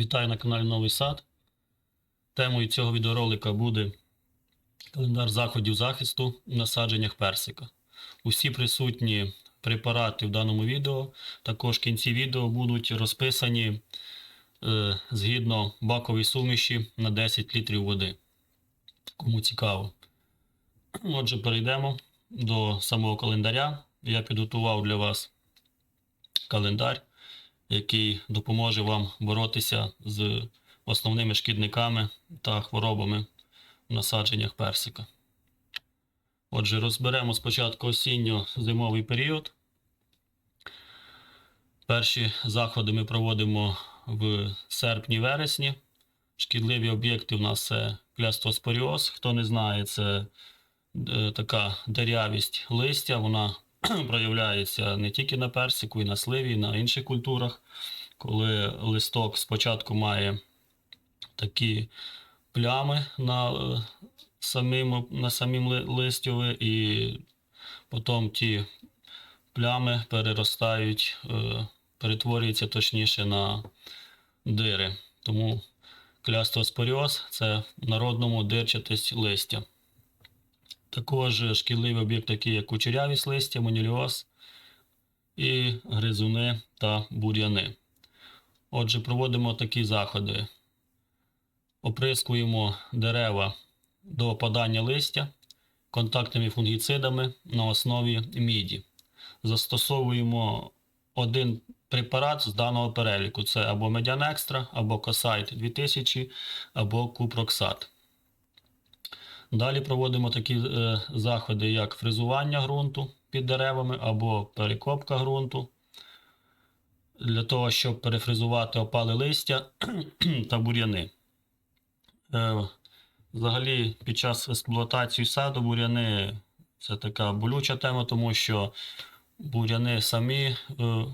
Вітаю на каналі Новий Сад. Темою цього відеоролика буде календар заходів захисту в насадженнях персика. Усі присутні препарати в даному відео, також в кінці відео будуть розписані е, згідно бакової суміші на 10 літрів води. Кому цікаво. Отже, перейдемо до самого календаря. Я підготував для вас календар який допоможе вам боротися з основними шкідниками та хворобами в насадженнях персика. Отже, розберемо спочатку осінньо-зимовий період. Перші заходи ми проводимо в серпні-вересні. Шкідливі об'єкти у нас це клястоспоріоз. Хто не знає, це е, така дерявість листя, вона проявляється не тільки на персику, і на сливі, і на інших культурах, коли листок спочатку має такі плями на е, самим, на самім ли- листьові, і потім ті плями переростають, е, перетворюються точніше на дири. Тому клястоспоріоз – це в народному дирчатість листя. Також шкідливі об'єкти, такі як кучерявість листя, моніліоз і гризуни та бур'яни. Отже, проводимо такі заходи. Оприскуємо дерева до опадання листя контактними фунгіцидами на основі міді. Застосовуємо один препарат з даного переліку: це або Медян Екстра, або Косайт 2000, або Купроксат. Далі проводимо такі е, заходи, як фрезування ґрунту під деревами або перекопка ґрунту. Для того, щоб перефрезувати опали листя та бур'яни. Е, взагалі, під час експлуатації саду бур'яни це така болюча тема, тому що бур'яни самі е,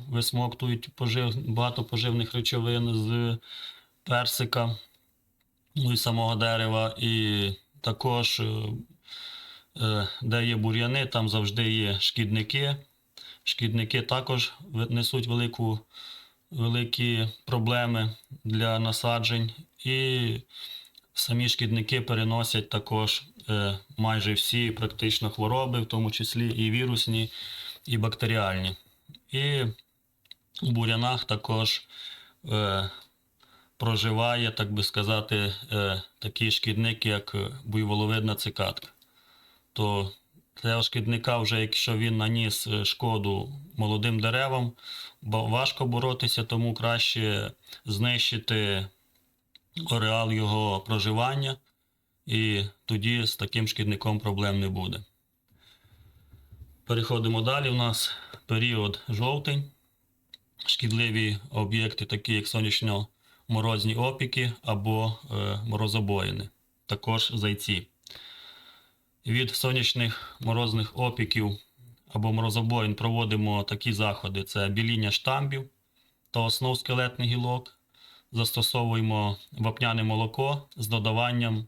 висмоктують пожив, багато поживних речовин з персика, ну і самого дерева. І також, е, е, де є бур'яни, там завжди є шкідники. Шкідники також несуть велику, великі проблеми для насаджень. І самі шкідники переносять також е, майже всі практично хвороби, в тому числі і вірусні, і бактеріальні. І в бур'янах також проживає, так би сказати, е, такий шкідник, як е, буйволовидна цикадка. То цього шкідника, вже якщо він наніс е, шкоду молодим деревам, важко боротися, тому краще знищити ареал його проживання, і тоді з таким шкідником проблем не буде. Переходимо далі. У нас період жовтень. Шкідливі об'єкти, такі як сонячно-морозні опіки або е, морозобоїни, також зайці. Від сонячних морозних опіків або морозобоїн проводимо такі заходи: це біління штамбів та основ скелетних гілок. Застосовуємо вапняне молоко з додаванням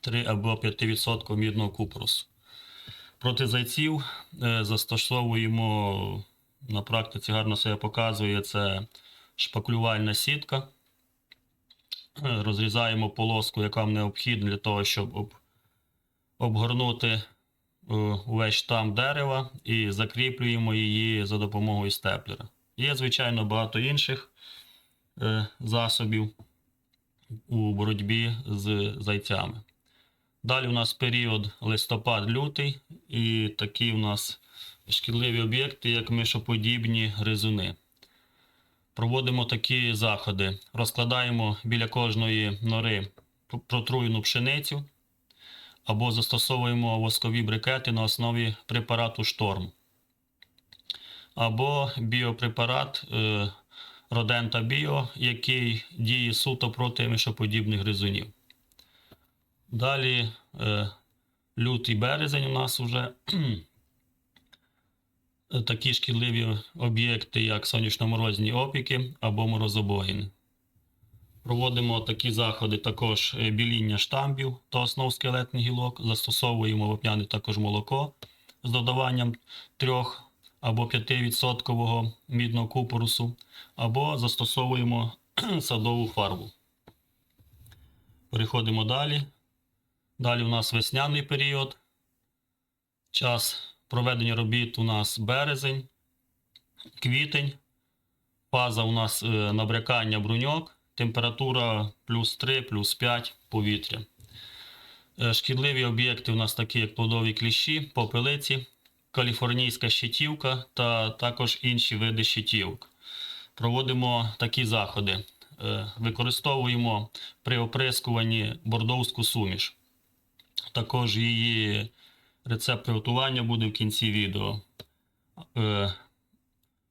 3 або 5% мідного купрусу. Проти зайців е, застосовуємо на практиці гарно себе показує це шпаклювальна сітка. Розрізаємо полоску, яка вам необхідна для того, щоб об, обгорнути е, увесь штам дерева і закріплюємо її за допомогою степлера. Є, звичайно, багато інших е, засобів у боротьбі з зайцями. Далі у нас період листопад-лютий, і такі у нас шкідливі об'єкти, як мишоподібні гризуни. Проводимо такі заходи. Розкладаємо біля кожної нори пр- протруєну пшеницю або застосовуємо воскові брикети на основі препарату шторм. Або біопрепарат е, Родента Біо, який діє суто проти мишоподібних гризунів. Далі е, лютий березень у нас вже такі шкідливі об'єкти, як сонячно-морозні опіки або морозобоїни. Проводимо такі заходи також е, біління штамбів та основ скелетних гілок. Застосовуємо вапняне також молоко з додаванням 3 або 5% мідного купорусу, або застосовуємо садову фарбу. Переходимо далі. Далі у нас весняний період. Час проведення робіт у нас березень, квітень. Фаза у нас е, набрякання бруньок. Температура плюс 3, плюс 5 повітря. Е, Шкідливі об'єкти у нас такі, як плодові кліщі, попелиці, каліфорнійська щитівка та також інші види щитівок. Проводимо такі заходи. Е, Використовуємо при оприскуванні бордовську суміш. Також її рецепт приготування буде в кінці відео. Е,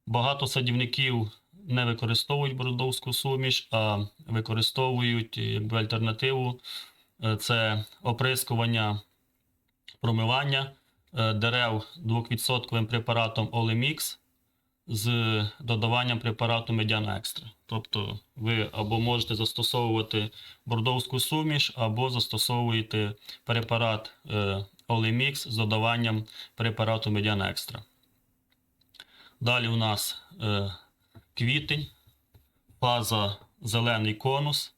Багато садівників не використовують бордовську суміш, а використовують якби альтернативу Е, це оприскування промивання е, дерев 2% препаратом Олемікс з додаванням препарату Медян Екстра. Тобто ви або можете застосовувати бордовську суміш, або застосовуєте препарат е, Олемікс з додаванням препарату Медян Екстра. Далі у нас е, квітень, фаза зелений конус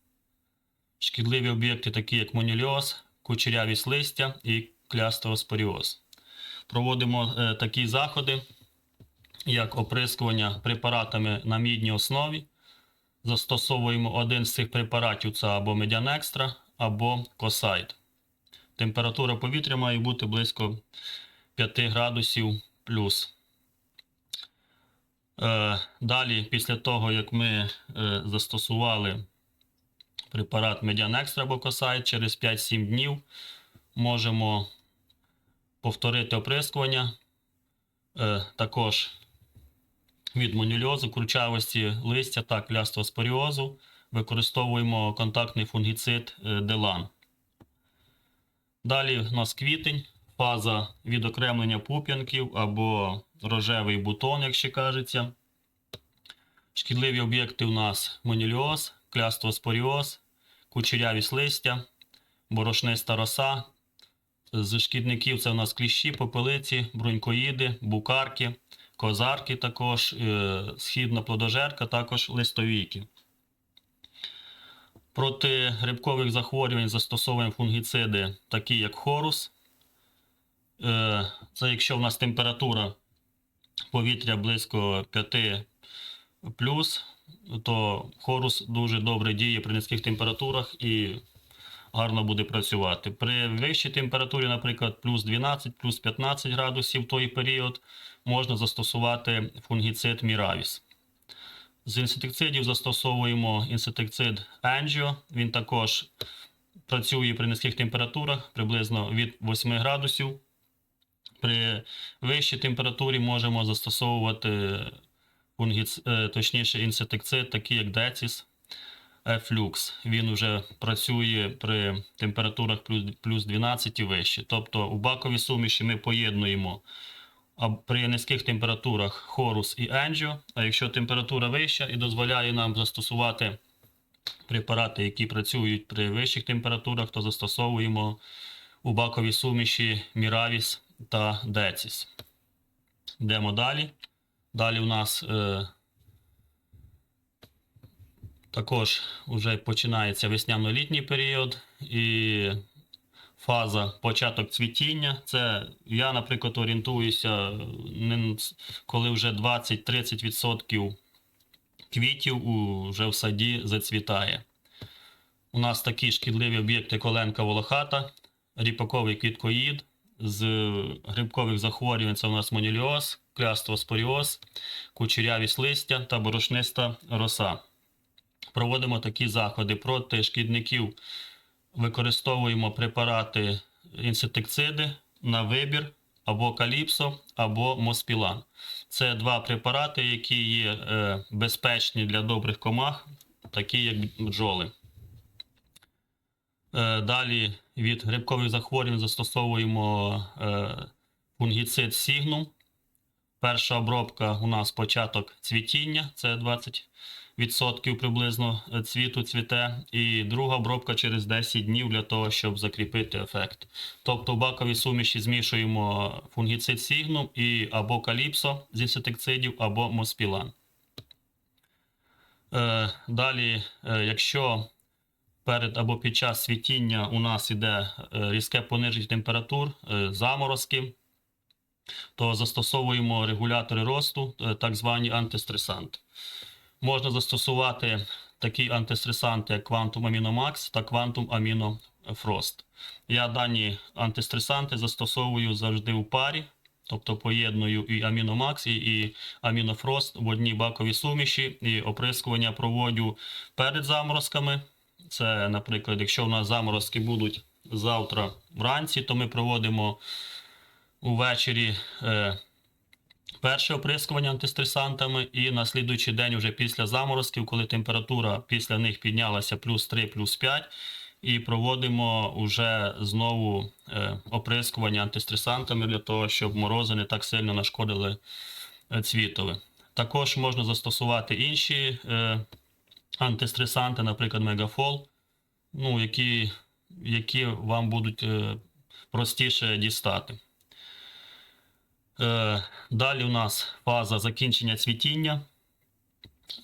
шкідливі об'єкти, такі як монільоз, кучерявість листя і клястероспоріоз. Проводимо е, такі заходи, як оприскування препаратами на мідній основі. Застосовуємо один з цих препаратів це або Медіанекстра, або Косайд. Температура повітря має бути близько 5 градусів плюс. Е, Далі, після того, як ми е, застосували препарат Median Extra або через 5-7 днів можемо повторити оприскування. Е, також від монюльозу, курчавості листя та клястоспоріозу використовуємо контактний фунгіцид Делан. Далі у нас квітень, фаза відокремлення пуп'янків або рожевий бутон, як ще кажеться. Шкідливі об'єкти у нас моніліоз, клястоспоріоз, кучерявість листя, борошниста роса. З шкідників це у нас кліщі, попелиці, брунькоїди, букарки, козарки, також, е, східна плодожерка, також листовійки. Проти грибкових захворювань застосовуємо фунгіциди, такі як хорус. Е, Це якщо в нас температура повітря близько 5 плюс, то хорус дуже добре діє при низьких температурах і гарно буде працювати. При вищій температурі, наприклад, плюс 12, плюс 15 градусів в той період можна застосувати фунгіцид Міравіс. З інсектицидів застосовуємо інсектицид Angio. Він також працює при низьких температурах приблизно від 8 градусів. При вищій температурі можемо застосовувати фунгіц, е, точніше інсектицид, такий як Decis Flux. Він вже працює при температурах плюс, плюс 12 і вище. Тобто у баковій суміші ми поєднуємо при низьких температурах хорус і енджіо. А якщо температура вища і дозволяє нам застосувати препарати, які працюють при вищих температурах, то застосовуємо у баковій суміші Міравіс та Деціс. Йдемо далі. Далі у нас е, також вже починається весняно-літній період і фаза початок цвітіння. Це я, наприклад, орієнтуюся, коли вже 20-30% квітів вже в саді зацвітає. У нас такі шкідливі об'єкти коленка волохата, ріпаковий квіткоїд, з грибкових захворювань це у нас моніліоз, клястоспоріоз, кучерявість листя та борошниста роса. Проводимо такі заходи проти шкідників. Використовуємо препарати інсектициди на вибір або каліпсо, або моспілан. Це два препарати, які є е, безпечні для добрих комах, такі як бджоли. Е, Далі від грибкових захворювань застосовуємо е, фунгіцид Сігнум. Перша обробка у нас початок цвітіння, це 20% приблизно цвіту цвіте. І друга обробка через 10 днів для того, щоб закріпити ефект. Тобто в баковій суміші змішуємо фунгіцид Сігнум і або каліпсо з інсектицидів, або моспілан. Е, Далі, е, якщо перед або під час світіння у нас іде е, різке пониження температур, е, заморозки, то застосовуємо регулятори росту, е, так звані антистресанти. Можна застосувати такі антистресанти, як Quantum Amino Max та Quantum Amino Frost. Я дані антистресанти застосовую завжди у парі, тобто поєдную і Max, і, Frost в одній баковій суміші, і оприскування проводжу перед заморозками. Це, наприклад, якщо у нас заморозки будуть завтра вранці, то ми проводимо увечері е, перше оприскування антистресантами, і на слідуючий день, вже після заморозків, коли температура після них піднялася плюс 3, плюс 5, і проводимо вже знову е, оприскування антистресантами для того, щоб морози не так сильно нашкодили е, цвітові. Також можна застосувати інші е, антистресанти, наприклад, Мегафол, ну, які, які вам будуть простіше дістати. Е, Далі у нас фаза закінчення цвітіння.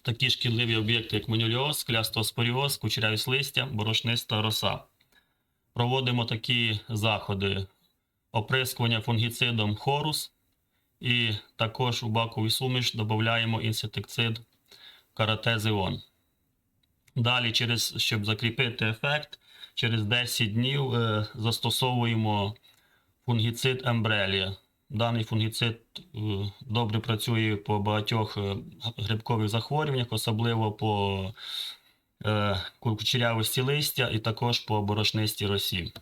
Такі шкідливі об'єкти, як монюліоз, клястоспоріоз, кучерявість листя, борошниста роса. Проводимо такі заходи оприскування фунгіцидом хорус. І також у баковий суміш додаємо інсектицид каратезіон. Далі, через, щоб закріпити ефект, через 10 днів е, застосовуємо фунгіцид ембрелія. Даний фунгіцид е, добре працює по багатьох е, грибкових захворюваннях, особливо по е, кучерявості листя і також по борошнистій росі.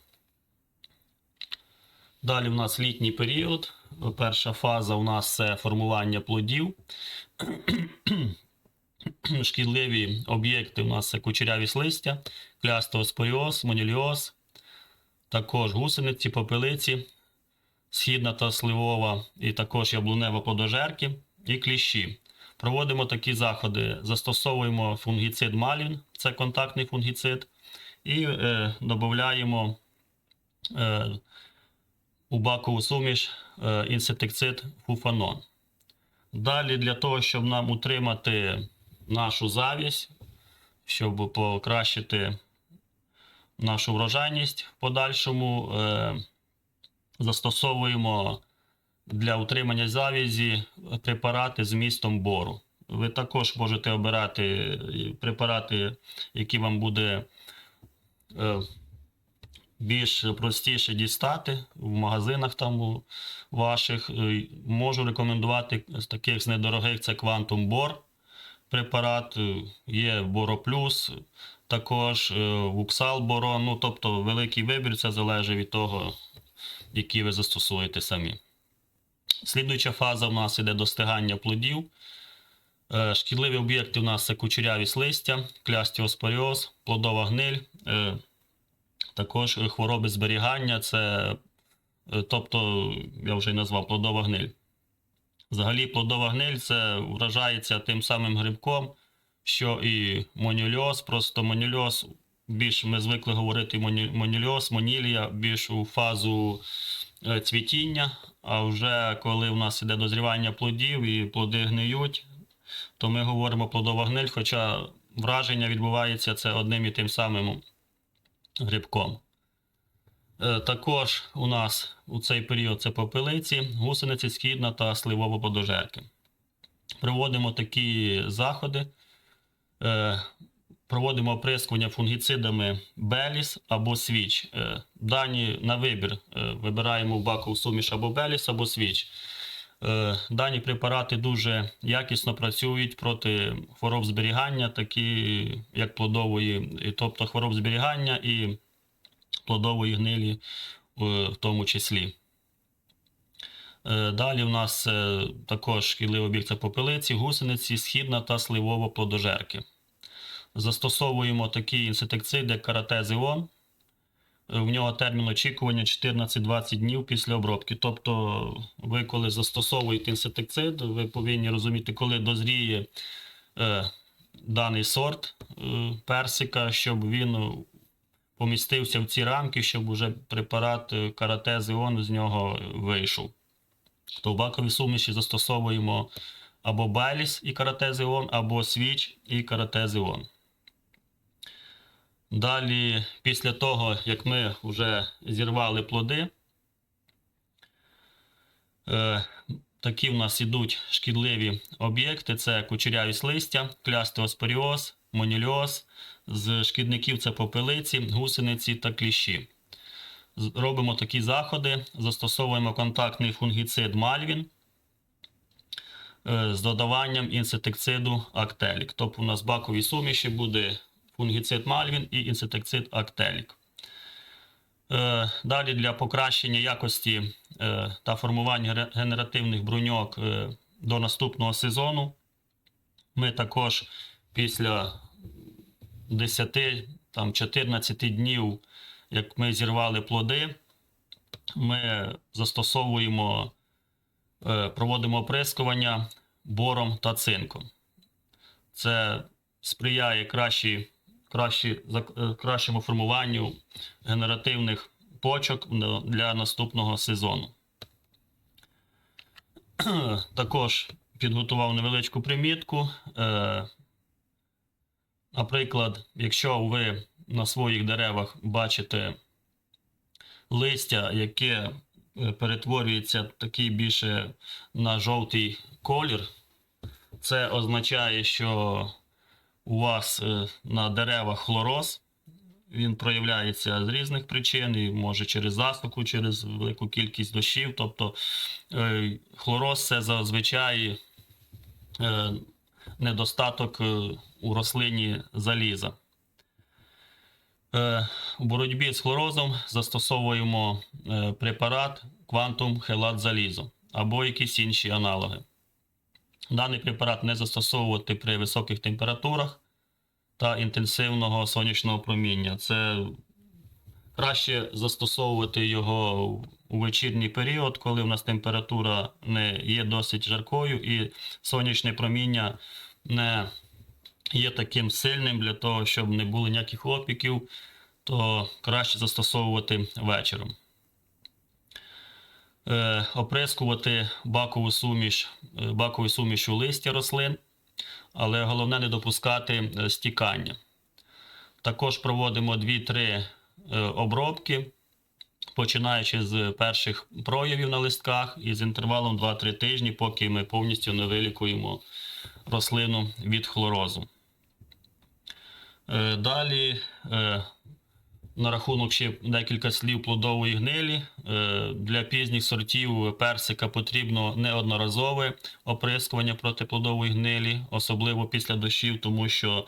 Далі у нас літній період. Перша фаза у нас це формування плодів. Шкідливі об'єкти у нас це кучерявість листя, клястеоспоріоз, моніліоз, також гусениці, попелиці, східна та сливова, і також яблунева плодожерки і кліщі. Проводимо такі заходи, застосовуємо фунгіцид Малін, це контактний фунгіцид, і е, додаємо е, у бакову суміш е, інсектицид фуфанон. Далі для того, щоб нам утримати нашу завість, щоб покращити нашу врожайність в подальшому, е, застосовуємо для утримання завязі препарати з містом бору. Ви також можете обирати препарати, які вам буде е, більш простіше дістати в магазинах там ваших. Е, Можу рекомендувати з таких з недорогих це Quantum Bor препарат, е, є Бороплюс, також е, Вуксал Борон. Ну, тобто великий вибір, це залежить від того, які ви застосуєте самі. Слідуюча фаза у нас іде достигання плодів. Е, Шкідливі об'єкти у нас це кучерявість листя, клястіоспоріоз, плодова гниль, е, також хвороби зберігання, це, е, тобто, я вже назвав плодова гниль. Взагалі, плодова гниль це вражається тим самим грибком, що і монюльоз. Просто монюльоз більш ми звикли говорити монюльоз, монілія більш у фазу е, цвітіння. А вже коли у нас іде дозрівання плодів і плоди гниють, то ми говоримо плодова гниль, хоча враження відбувається це одним і тим самим грибком. Е, Також у нас у цей період це попелиці, гусениці, східна та сливова подожерки. Проводимо такі заходи. Проводимо оприскування фунгіцидами Беліс або Свіч. Е, Дані на вибір е, вибираємо в бакову суміш або Беліс, або Свіч. Е, Дані препарати дуже якісно працюють проти хвороб зберігання, такі як плодової, тобто хвороб зберігання і плодової гнилі в тому числі. Далі у нас також шкідливий об'єкт попелиці, гусениці, східна та сливова плодожерки. Застосовуємо такий інсектицид, як каратезіон. Е, В нього термін очікування 14-20 днів після обробки. Тобто, ви коли застосовуєте інсектицид, ви повинні розуміти, коли дозріє е, даний сорт е, персика, щоб він е, помістився в ці рамки, щоб уже препарат е, каратезіон з нього вийшов. То в баковій суміші застосовуємо або Беліс і каратезіон, або Свіч і каратезіон. Далі, після того, як ми вже зірвали плоди, е, такі в нас ідуть шкідливі об'єкти: це кучерявість листя, клястеоспоріоз, монільоз. З шкідників це попелиці, гусениці та кліщі. Робимо такі заходи, застосовуємо контактний фунгіцид Мальвін е, з додаванням інсектициду Актелік. Тобто у нас в баковій суміші буде фунгіцид Мальвін і інсектицид Актелік. Е, Далі для покращення якості е, та формування генеративних бруньок е, до наступного сезону ми також після 10-14 днів, як ми зірвали плоди, ми застосовуємо, проводимо оприскування бором та цинком. Це сприяє кращій, кращі, е, кращому формуванню генеративних почок для наступного сезону. Також підготував невеличку примітку. Е, Наприклад, якщо ви на своїх деревах бачите листя, яке е, перетворюється такий більше на жовтий колір, це означає, що у вас е, на деревах хлороз. Він проявляється з різних причин, і може через засуху, через велику кількість дощів. Тобто е, хлороз це зазвичай е, недостаток у рослині заліза. У боротьбі з хлорозом застосовуємо препарат квантум хелат залізо або якісь інші аналоги. Даний препарат не застосовувати при високих температурах та інтенсивного сонячного проміння. Це краще застосовувати його у вечірній період, коли в нас температура не є досить жаркою і сонячне проміння не є таким сильним для того, щоб не було ніяких опіків, то краще застосовувати вечором. Е, оприскувати бакову суміш, е, бакову суміш у листя рослин, але головне не допускати е, стікання. Також проводимо 2-3 е, обробки, починаючи з перших проявів на листках і з інтервалом 2-3 тижні, поки ми повністю не вилікуємо рослину від хлорозу. Далі на рахунок ще декілька слів плодової гнилі. Е, Для пізніх сортів персика потрібно неодноразове оприскування проти плодової гнилі, особливо після дощів, тому що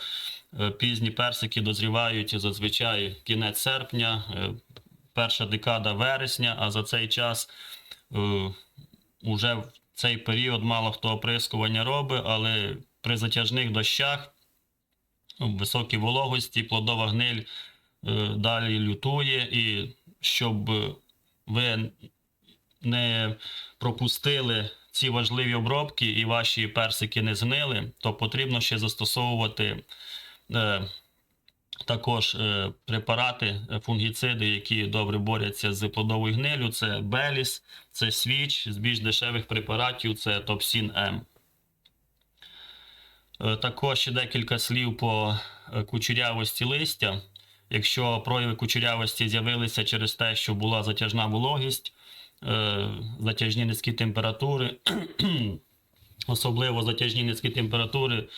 е, пізні персики дозрівають зазвичай кінець серпня, е, перша декада вересня, а за цей час уже в цей період мало хто оприскування робить, але при затяжних дощах, ну, високій вологості, плодова гниль далі лютує, і щоб ви не пропустили ці важливі обробки і ваші персики не згнили, то потрібно ще застосовувати е, також е, препарати, е, фунгіциди, які добре борються з плодовою гнилю. Це Беліс, це Свіч, з більш дешевих препаратів це Топсін М. Е, Також ще декілька слів по е, кучерявості листя. Якщо прояви кучерявості з'явилися через те, що була затяжна вологість, е, затяжні низькі температури, особливо затяжні низькі температури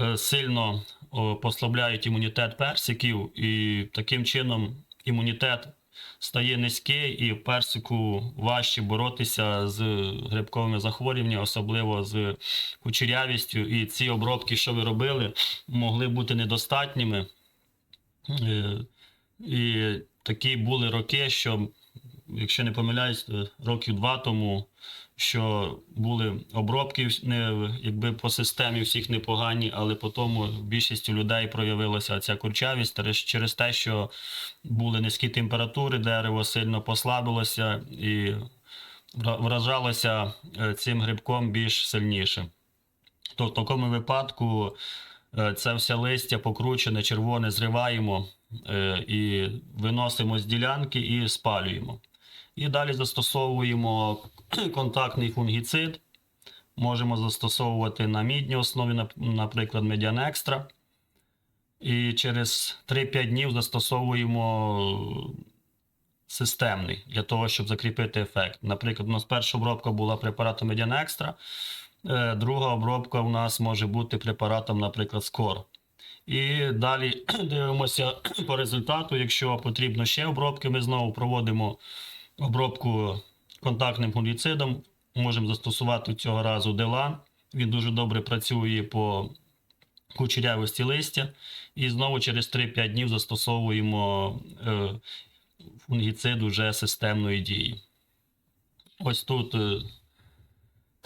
е, сильно послабляють імунітет персиків, і таким чином імунітет стає низький, і персику важче боротися з грибковими захворюваннями, особливо з кучерявістю. І ці обробки, що ви робили, могли бути недостатніми. Е, І такі були роки, що, якщо не помиляюсь, років два тому, що були обробки не, якби по системі всіх непогані, але по тому в людей проявилася ця курчавість через- те, що були низькі температури, дерево сильно послабилося і вражалося е, цим грибком більш сильніше. То в такому випадку це все листя покручене, червоне зриваємо е, і виносимо з ділянки і спалюємо. І далі застосовуємо контактний фунгіцид можемо застосовувати на мідній основі, наприклад, Median. І через 3-5 днів застосовуємо системний для того, щоб закріпити ефект. Наприклад, у нас перша обробка була препаратом Median е, друга обробка у нас може бути препаратом, наприклад, Скор. І далі дивимося по результату. Якщо потрібно ще обробки, ми знову проводимо обробку контактним фунгіцидом. Можемо застосувати цього разу Делан. Він дуже добре працює по кучерявості листя. І знову через 3-5 днів застосовуємо е, фунгіцид уже системної дії. Ось тут е,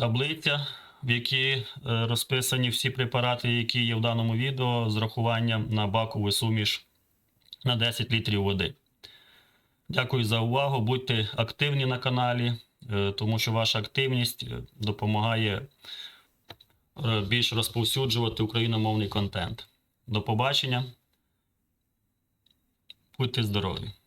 таблиця, в якій е, розписані всі препарати, які є в даному відео, з рахуванням на бакову суміш на 10 літрів води. Дякую за увагу. Будьте активні на каналі, е, тому що ваша активність е, допомагає більш розповсюджувати україномовний контент. До побачення. Будьте здорові!